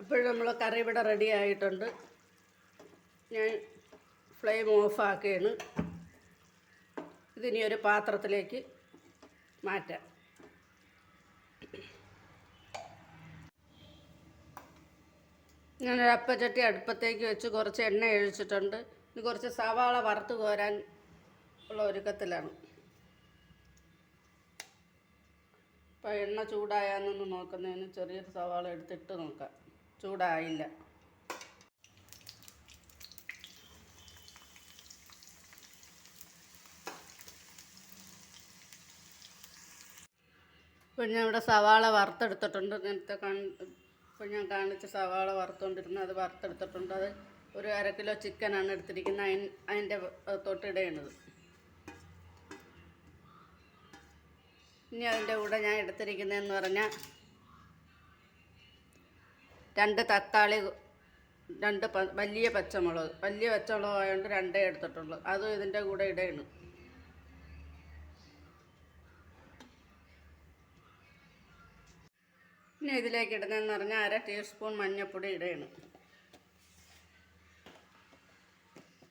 അപ്പോൾ നമ്മൾ കറി ഇവിടെ റെഡി ആയിട്ടുണ്ട്. ഞാൻ ഫ്ലെയിം ഓഫാക്കുകയാണ് ഇതിനി ഒരു പാത്രത്തിലേക്ക് മാറ്റാം. ഞാനൊരു അപ്പച്ചട്ടി അടുപ്പത്തേക്ക് വെച്ച് കുറച്ച് എണ്ണ ഒഴിച്ചിട്ടുണ്ട്. ഇനി കുറച്ച് സവാള വറുത്ത് കോരാൻ ഉള്ള ഒരുക്കത്തിലാണ്. അപ്പോൾ എണ്ണ ചൂടായാന്നൊന്ന് നോക്കുന്നതിന് ചെറിയൊരു സവാള എടുത്തിട്ട് നോക്കാം. ചൂടായില്ല. ഇപ്പം ഞാൻ ഇവിടെ സവാള വറുത്തെടുത്തിട്ടുണ്ട്. നേരത്തെ കാണ ഇപ്പം ഞാൻ കാണിച്ച സവാള വറുത്തുകൊണ്ടിരുന്നത് അത് വറുത്തെടുത്തിട്ടുണ്ട്. അത് ഒരു അര കിലോ ചിക്കനാണ് എടുത്തിരിക്കുന്നത്. അതിന് അതിന്റെ തൊട്ടിടേണത് ഇനി അതിന്റെ കൂടെ ഞാൻ എടുത്തിരിക്കുന്നതെന്ന് പറഞ്ഞാൽ രണ്ട് തക്കാളി രണ്ട് വലിയ പച്ചമുളക്. വലിയ പച്ചമുളക് ആയതുകൊണ്ട് രണ്ടേ എടുത്തിട്ടുള്ളൂ. അതും ഇതിന്റെ കൂടെ ഇടയാണ്. പിന്നെ ഇതിലേക്ക് ഇടുന്നതെന്ന് പറഞ്ഞാൽ അര ടീസ്പൂൺ മഞ്ഞൾപ്പൊടി ഇടയാണ്.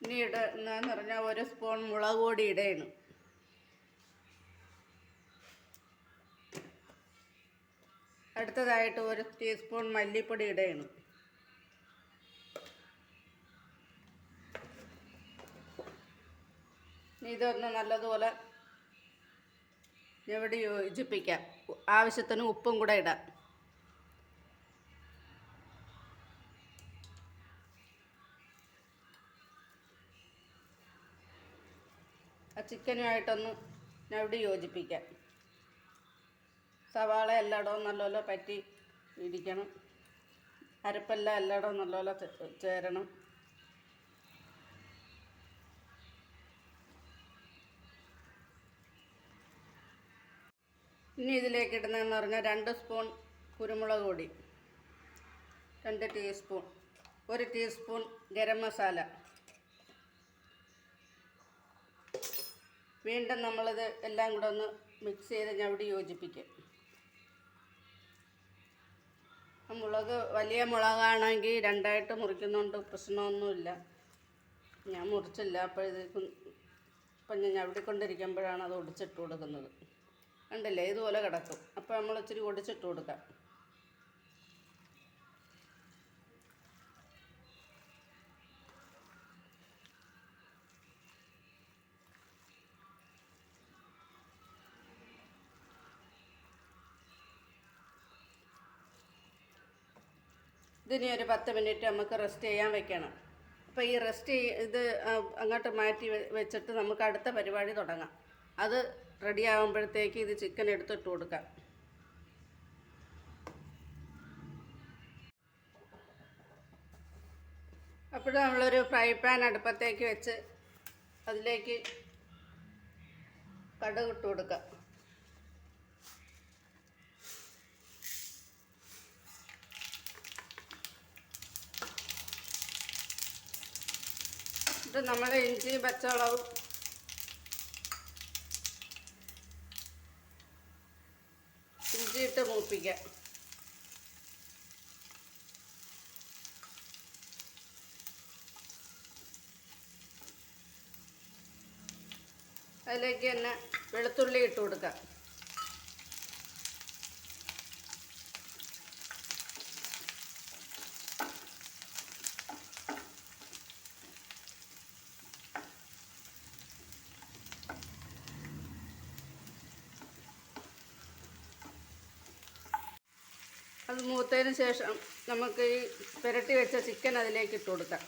ഇനി ഇടുന്നതെന്ന് പറഞ്ഞാൽ ഒരു സ്പൂൺ മുളക് പൊടി ഇടയാണ്. അടുത്തതായിട്ട് ഒരു ടീസ്പൂൺ മല്ലിപ്പൊടി ഇടയാണ് ഇതൊന്ന് നല്ലതുപോലെ എവിടെ യോജിപ്പിക്കാം. ആവശ്യത്തിന് ഉപ്പും കൂടെ ഇടാം. ആ ചിക്കനുമായിട്ടൊന്ന് എവിടെ യോജിപ്പിക്കാം. സവാള എല്ലായിടവും നല്ലപോലെ പറ്റി ഇരിക്കണം. അരപ്പെല്ലാം എല്ലായിടവും നല്ലപോലെ ചേരണം. ഇനി ഇതിലേക്ക് ഇടുന്നതെന്ന് പറഞ്ഞാൽ രണ്ട് സ്പൂൺ കുരുമുളക് പൊടി രണ്ട് ടീസ്പൂൺ ഒരു ടീസ്പൂൺ ഗരം മസാല. വീണ്ടും നമ്മളിത് എല്ലാം കൂടെ ഒന്ന് മിക്സ് ചെയ്ത് ഞവടി യോജിപ്പിക്കും. മുളക് വലിയ മുളകാണെങ്കിൽ രണ്ടായിട്ട് മുറിക്കുന്നതുകൊണ്ട് പ്രശ്നമൊന്നുമില്ല. ഞാൻ മുറിച്ചില്ല. അപ്പോൾ ഇത് ഇപ്പം ഞാൻ ഞവടിക്കൊണ്ടിരിക്കുമ്പോഴാണ് അത് ഒടിച്ചിട്ട് കൊടുക്കുന്നത്. കണ്ടില്ലേ? ഇതുപോലെ കിടക്കും. അപ്പോൾ നമ്മൾ ഇച്ചിരി ഒടിച്ചിട്ട് കൊടുക്കാം. ഇതിനി ഒരു പത്ത് മിനിറ്റ് നമുക്ക് റെസ്റ്റ് ചെയ്യാൻ വെക്കണം. അപ്പോൾ ഈ റെസ്റ്റ് ഇത് അങ്ങോട്ട് മാറ്റി വെച്ചിട്ട് നമുക്ക് അടുത്ത പരിപാടി തുടങ്ങാം. അത് റെഡി ആകുമ്പോഴത്തേക്ക് ഇത് ചിക്കൻ എടുത്തിട്ട് കൊടുക്കാം. അപ്പോൾ നമ്മളൊരു ഫ്രൈ പാൻ അടുപ്പത്തേക്ക് വെച്ച് അതിലേക്ക് കടുക് ഇട്ട് കൊടുക്കാം. ഇത് നമ്മൾ ഇഞ്ചി പച്ചമുളകും. ഇഞ്ചി ഇട്ട് മൂപ്പിക്കാം. അതിലേക്ക് തന്നെ വെളുത്തുള്ളി ഇട്ട് കൊടുക്കാം. അത് മൂത്തതിന് ശേഷം നമുക്ക് ഈ പുരട്ടി വെച്ച ചിക്കൻ അതിലേക്ക് ഇട്ട് കൊടുക്കാം.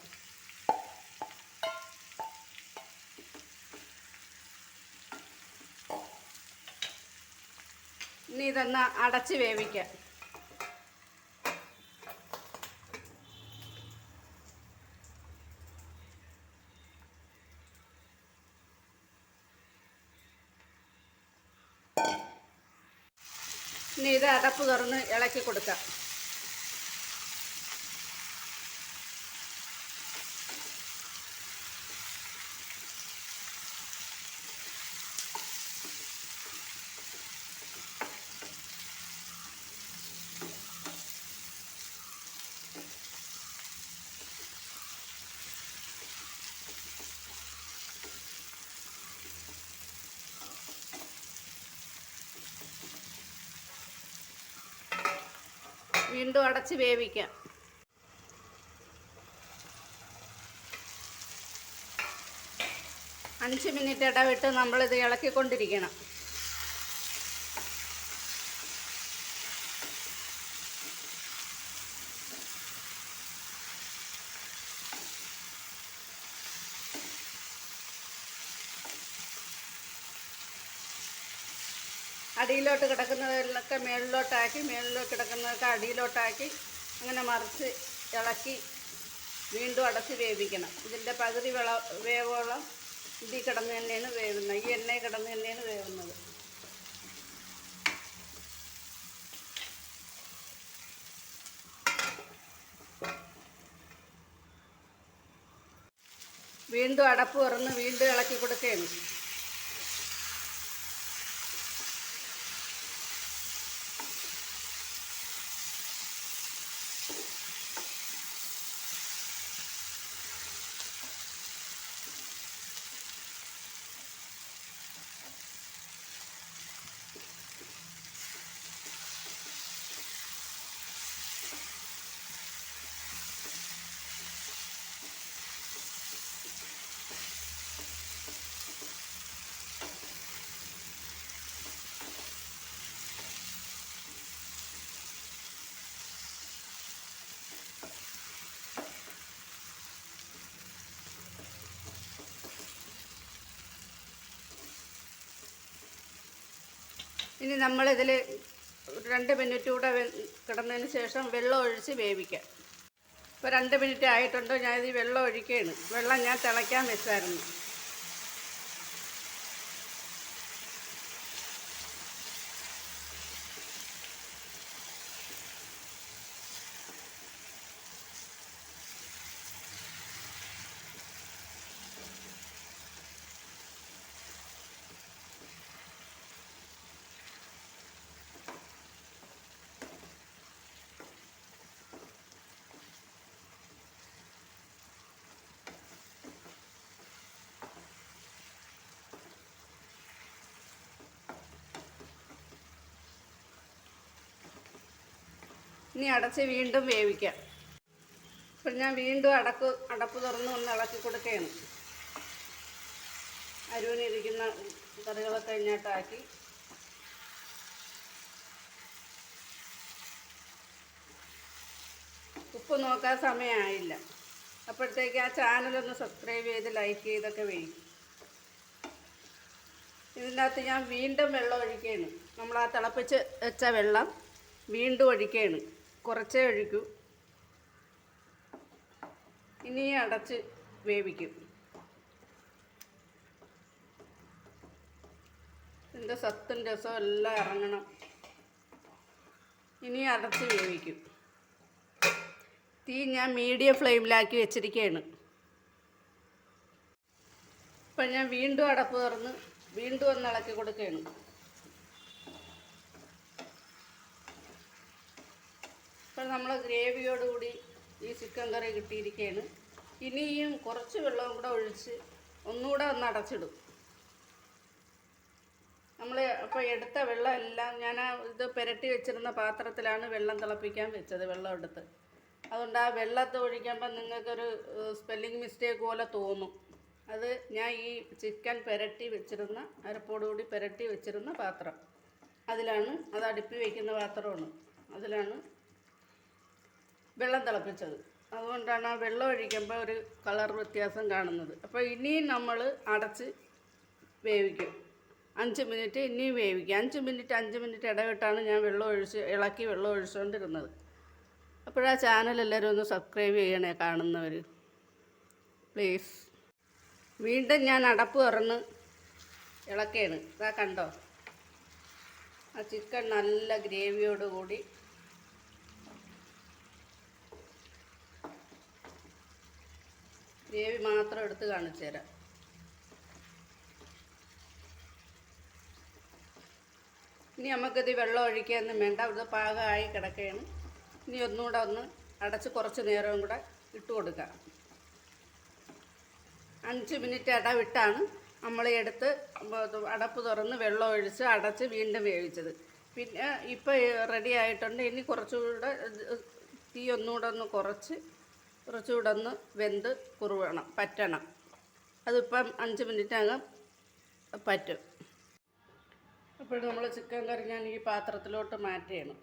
ഇനി ഇതൊന്ന് അടച്ച് വേവിക്കാം. ഇനി ഇത് അടപ്പ് തുറന്ന് ഇളക്കി കൊടുക്കാം. വീണ്ടും അടച്ച് വേവിക്കാം. അഞ്ച് മിനിറ്റ് ഇടവിട്ട് നമ്മളിത് ഇളക്കിക്കൊണ്ടിരിക്കണം. അടിയിലോട്ട് കിടക്കുന്നതിലൊക്കെ മേളിലോട്ടാക്കി മേളിലോട്ട് കിടക്കുന്നതൊക്കെ അടിയിലോട്ടാക്കി അങ്ങനെ മറിച്ച് ഇളക്കി വീണ്ടും അടച്ച് വേവിക്കണം. ഇതിന്റെ പകുതി വിള വേവോളം ഇതിൽ കിടന്ന് തന്നെയാണ് വേവുന്നത്. ഈ എണ്ണയിൽ കിടന്ന് തന്നെയാണ് വേവുന്നത്. വീണ്ടും അടപ്പ് തുറന്ന് വീണ്ടും ഇളക്കി കൊടുക്കുകയാണ്. ഇനി നമ്മളിതിൽ രണ്ട് മിനിറ്റ് കൂടെ കിടന്നതിന് ശേഷം വെള്ളം ഒഴിച്ച് വേവിക്കാം. ഇപ്പോൾ രണ്ട് മിനിറ്റ് ആയിട്ടുണ്ടോ? ഞാനിത് വെള്ളം ഒഴിക്കുകയാണ് വെള്ളം ഞാൻ തിളയ്ക്കാൻ വെച്ചായിരുന്നു. ഇനി അടച്ച് വീണ്ടും വേവിക്കാം. അപ്പോൾ ഞാൻ വീണ്ടും അടക്ക് അടപ്പ് തുറന്ന് ഒന്ന് ഇളക്കി കൊടുക്കുകയാണ്. അരുവിനിരിക്കുന്ന കറികളൊക്കെ ഇങ്ങോട്ടാക്കി ഉപ്പ് നോക്കാൻ സമയമായില്ല. അപ്പോഴത്തേക്ക് ആ ചാനലൊന്ന് സബ്സ്ക്രൈബ് ചെയ്ത് ലൈക്ക് ചെയ്തൊക്കെ വേണം. ഇതിനകത്ത് ഞാൻ വീണ്ടും വെള്ളം ഒഴിക്കുകയാണ്. നമ്മൾ ആ തിളപ്പിച്ച് വെച്ച വെള്ളം വീണ്ടും ഒഴിക്കുകയാണ്. കുറച്ചേ ഒഴിക്കൂ. ഇനി അടച്ച് വേവിക്കും. ഇതിന്റെ സത്തും രസവും എല്ലാം ഇറങ്ങണം. ഇനി അടച്ച് വേവിക്കും. തീ ഞാൻ മീഡിയം ഫ്ലെയിമിലാക്കി വെച്ചിരിക്കുകയാണ് ഇപ്പം ഞാൻ വീണ്ടും അടപ്പ് തുറന്ന് വീണ്ടും ഒന്ന് ഇളക്കി കൊടുക്കുകയാണ്. ഇപ്പോൾ നമ്മൾ ഗ്രേവിയോടുകൂടി ഈ ചിക്കൻ കറി കിട്ടിയിരിക്കുകയാണ് ഇനിയും കുറച്ച് വെള്ളവും കൂടെ ഒഴിച്ച് ഒന്നുകൂടെ ഒന്ന് അടച്ചിടും. നമ്മൾ അപ്പോൾ എടുത്ത വെള്ളം എല്ലാം ഞാൻ ഇത് പുരട്ടി വെച്ചിരുന്ന പാത്രത്തിലാണ് വെള്ളം തിളപ്പിക്കാൻ വെച്ചത് വെള്ളം എടുത്ത്. അതുകൊണ്ട് ആ വെള്ളത്തെ ഒഴിക്കുമ്പോൾ നിങ്ങൾക്കൊരു സ്പെല്ലിംഗ് മിസ്റ്റേക്ക് പോലെ തോന്നും. അത് ഞാൻ ഈ ചിക്കൻ പുരട്ടി വെച്ചിരുന്ന അരപ്പോടുകൂടി പുരട്ടി വെച്ചിരുന്ന പാത്രം. അതിലാണ് അത് അടുപ്പി വയ്ക്കുന്ന പാത്രമാണ്. അതിലാണ് വെള്ളം തിളപ്പിച്ചത്. അതുകൊണ്ടാണ് ആ വെള്ളം ഒഴിക്കുമ്പോൾ ഒരു കളർ വ്യത്യാസം കാണുന്നത്. അപ്പോൾ ഇനിയും നമ്മൾ അടച്ച് വേവിക്കും. അഞ്ച് മിനിറ്റ് ഇനിയും വേവിക്കും. അഞ്ച് മിനിറ്റ് അഞ്ച് മിനിറ്റ് ഇടവിട്ടാണ് ഞാൻ വെള്ളം ഒഴിച്ച് ഇളക്കി വെള്ളം ഒഴിച്ചുകൊണ്ടിരുന്നത് അപ്പോഴാ ചാനൽ എല്ലാവരും ഒന്ന് സബ്സ്ക്രൈബ് ചെയ്യണേ കാണുന്നവർ പ്ലീസ്. വീണ്ടും ഞാൻ അടപ്പ് തുറന്ന് ഇളക്കുകയാണ് ഇതാ കണ്ടോ? ആ ചിക്കൻ നല്ല ഗ്രേവിയോട് കൂടി ഗ്രേവി മാത്രം എടുത്ത് കാണിച്ചു തരാം. ഇനി നമുക്കിത് വെള്ളം ഒഴിക്കുകയൊന്നും വേണ്ട. ഇത് പാകമായി കിടക്കുകയാണ്. ഇനി ഒന്നുകൂടെ ഒന്ന് അടച്ച് കുറച്ച് നേരവും കൂടെ ഇട്ട് കൊടുക്കാം. അഞ്ച് മിനിറ്റ് ഇടവിട്ടാണ് നമ്മൾ എടുത്ത് അടപ്പ് തുറന്ന് വെള്ളം ഒഴിച്ച് അടച്ച് വീണ്ടും വേവിച്ചത്. പിന്നെ ഇപ്പോൾ റെഡി ആയിട്ടുണ്ട്. ഇനി കുറച്ചുകൂടെ തീ ഒന്നുകൂടെ ഒന്ന് കുറച്ച് കുറച്ചുകൂടെ ഒന്ന് വെന്ത് കുറുവണം പറ്റണം. അതിപ്പം അഞ്ച് മിനിറ്റകം പറ്റും. അപ്പോൾ നമ്മൾ ചിക്കൻ കറി ഞാൻ ഈ പാത്രത്തിലോട്ട് മാറ്റിയാണ്.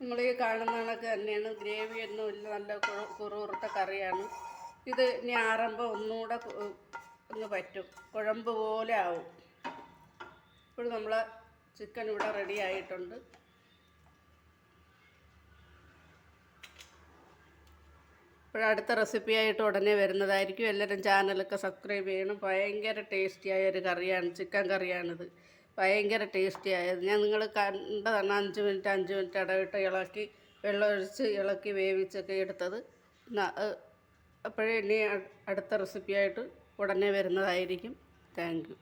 നമ്മൾ ഈ കാണുന്ന കണക്ക് തന്നെയാണ്. ഗ്രേവിയൊന്നും ഇല്ല നല്ല കുറുകുറുത്ത കറിയാണ്. ഇത് ഇനി ആറുമ്പോൾ ഒന്നുകൂടെ ഒന്ന് പറ്റും. കുഴമ്പ് പോലെ ആവും. ഇപ്പോൾ നമ്മൾ ചിക്കൻ ഇവിടെ റെഡി ആയിട്ടുണ്ട്. ഇപ്പോഴടുത്ത റെസിപ്പി ആയിട്ട് ഉടനെ വരുന്നതായിരിക്കും. എല്ലാവരും ചാനലൊക്കെ സബ്സ്ക്രൈബ് ചെയ്യണം. ഭയങ്കര ടേസ്റ്റിയായ ഒരു കറിയാണ് ചിക്കൻ കറിയാണിത്. ഭയങ്കര ടേസ്റ്റി ആയത്. ഞാൻ നിങ്ങൾ കണ്ടതാണ് അഞ്ച് മിനിറ്റ് അഞ്ച് മിനിറ്റ് ഇടവിട്ട് ഇളക്കി വെള്ളമൊഴിച്ച് ഇളക്കി വേവിച്ചൊക്കെ എടുത്തത്. അപ്പോഴേ ഇനി അടുത്ത റെസിപ്പിയായിട്ട് ഉടനെ വരുന്നതായിരിക്കും. താങ്ക്